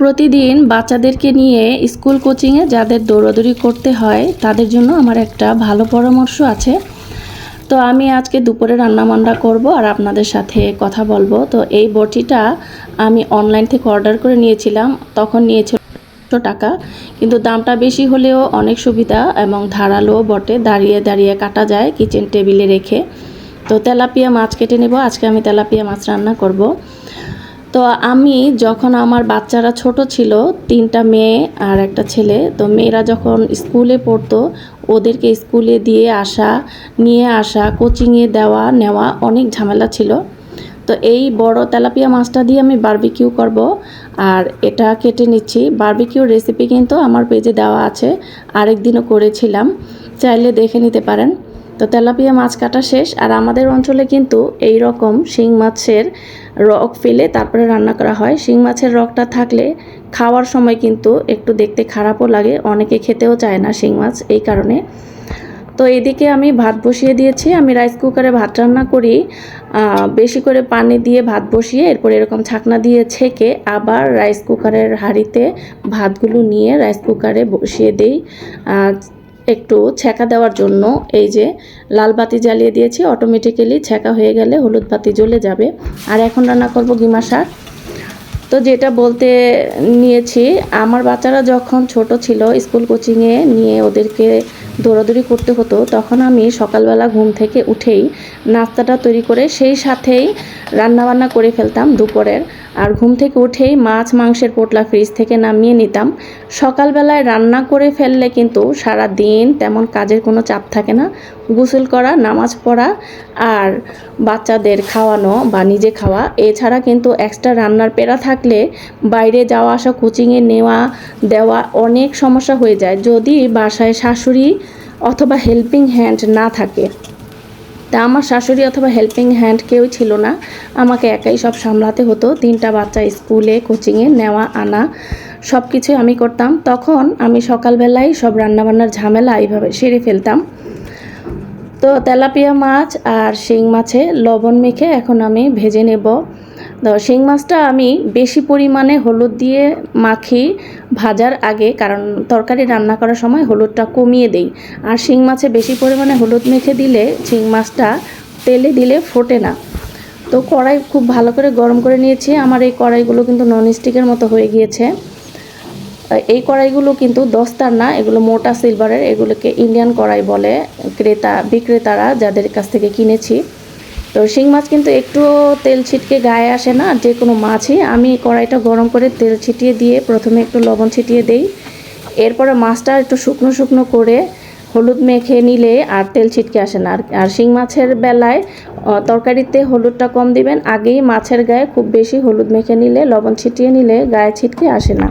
প্রতিদিন বাচ্চাদেরকে নিয়ে স্কুল কোচিংয়ে যাদের দৌড়াদৌড়ি করতে হয়, তাদের জন্য আমার একটা ভালো পরামর্শ আছে। তো আমি আজকে দুপুরে রান্নাবান্না করব আর আপনাদের সাথে কথা বলব। তো এই বটিটা আমি অনলাইন থেকে অর্ডার করে নিয়েছিলাম, তখন নিয়েছিল টাকা। কিন্তু দামটা বেশি হলেও অনেক সুবিধা এবং ধারালো বটে, দাঁড়িয়ে দাঁড়িয়ে কাটা যায় কিচেন টেবিলে রেখে। তো তেলাপিয়া মাছ কেটে নেব, আজকে আমি তেলাপিয়া মাছ রান্না করব। তো আমি যখন আমার বাচ্চারা ছোট ছিল, তিনটা মেয়ে আর একটা ছেলে, তো মেয়েরা যখন স্কুলে পড়তো, ওদেরকে স্কুলে দিয়ে আসা, নিয়ে আসা কোচিংয়ে দেওয়া, নেওয়া অনেক ঝামেলা ছিল। তো এই বড় তেলাপিয়া মাছটা দিয়ে আমি বারবিকিউ করব আর এটা কেটে নিচ্ছি। বারবিকিউ রেসিপি কিন্তু আমার পেজে দেওয়া আছে আরেক দিনও করেছিলাম। চাইলে দেখে নিতে পারেন। তো তেলাপিয়া মাছ কাটা শেষ, আর আমাদের অঞ্চলে কিন্তু এই রকম শিং মাছের রক ফেলে তারপরে রান্না করা হয়। শিং মাছের রকটা থাকলে খাওয়ার সময় কিন্তু একটু দেখতে খারাপও লাগে, অনেকে খেতেও চায় না শিং মাছ এই কারণে। তো এদিকে আমি ভাত বসিয়ে দিয়েছি, আমি রাইস কুকারে ভাত রান্না করি বেশি করে পানি দিয়ে ভাত বসিয়ে এরপর এরকম ছাকনা দিয়ে ছেঁকে আবার রাইস কুকারের হাঁড়িতে ভাতগুলো নিয়ে রাইস কুকারে বসিয়ে দিই। একটু ছ্যাঁকা দেওয়ার জন্য এই যে লাল বাতি জ্বালিয়ে দিয়েছি অটোমেটিক্যালি ছ্যাঁকা হয়ে গেলে হলুদ বাতি জ্বলে যাবে। আর এখন রান্না করব গিমা শাক। তো যেটা বলতে নিয়েছি, আমার বাচ্চারা যখন ছোট ছিল, স্কুল কোচিংয়ে নিয়ে ওদেরকে দৌড়াদৌড়ি করতে হতো, তখন আমি সকালবেলা ঘুম থেকে উঠেই নাস্তাটা তৈরি করে সেই সাথেই রান্নাবান্না করে ফেলতাম দুপুরের। আর ঘুম থেকে উঠেই মাছ, মাংসের পোটলা ফ্রিজ থেকে নামিয়ে নিতাম। সকালবেলায় রান্না করে ফেললে কিন্তু সারা দিন তেমন কাজের কোনো চাপ থাকে না। গোসল করা, নামাজ পড়া আর বাচ্চাদের খাওয়ানো বা নিজে খাওয়া, এছাড়া কিন্তু এক্সট্রা রান্নার পেরা থাকলে বাইরে যাওয়া আসা কোচিংয়ে নেওয়া দেওয়া অনেক সমস্যা হয়ে যায়। যদি বাসায় শাশুড়ি অথবা হেল্পিং হ্যান্ড না থাকে। তা আমার শাশুড়ি অথবা হেল্পিং হ্যান্ড কেউ ছিল না। আমাকে একাই সব সামলাতে হতো। তিনটা বাচ্চা স্কুলে কোচিংয়ে নেওয়া, আনা সব কিছুই আমি করতাম। তখন আমি সকালবেলায় সব রান্নাবান্নার ঝামেলা এইভাবে সেরে ফেলতাম। তো তেলাপিয়া মাছ আর শিং মাছে লবণ মেখে এখন আমি ভেজে নেব। তো শিং মাছটা আমি বেশি পরিমাণে হলুদ দিয়ে মাখি। ভাজার আগে, কারণ তরকারি রান্না করার সময় হলুদটা কমিয়ে দেই। আর শিং মাছে বেশি পরিমাণে হলুদ মেখে দিলে শিং মাছটা তেলে দিলে ফোটে না। তো কড়াই খুব ভালো করে গরম করে নিয়েছি। আমার এই কড়াইগুলো কিন্তু নন স্টিকের মতো হয়ে গিয়েছে। এই কড়াইগুলো কিন্তু দস্তার না, এগুলো মোটা সিলভারের এগুলোকে ইন্ডিয়ান কড়াই বলে। ক্রেতা, বিক্রেতারা যাদের কাছ থেকে কিনেছি তো শিং মাছ কিন্তু একটু তেল ছিটকে গায়ে আসে না, যে কোনো মাছই। আমি কড়াইটা গরম করে তেল ছিটিয়ে দিয়ে প্রথমে একটু লবণ ছিটিয়ে দেই। এরপরে মাছটা একটু শুকনো শুকনো করে হলুদ মেখে নিলে আর তেল ছিটকে আসে না। আর শিং মাছের বেলায় তরকারিতে হলুদটা কম দিবেন। আগেই মাছের গায়ে খুব বেশি হলুদ মেখে নিলে, লবণ ছিটিয়ে নিলে গায়ে ছিটকে আসে না।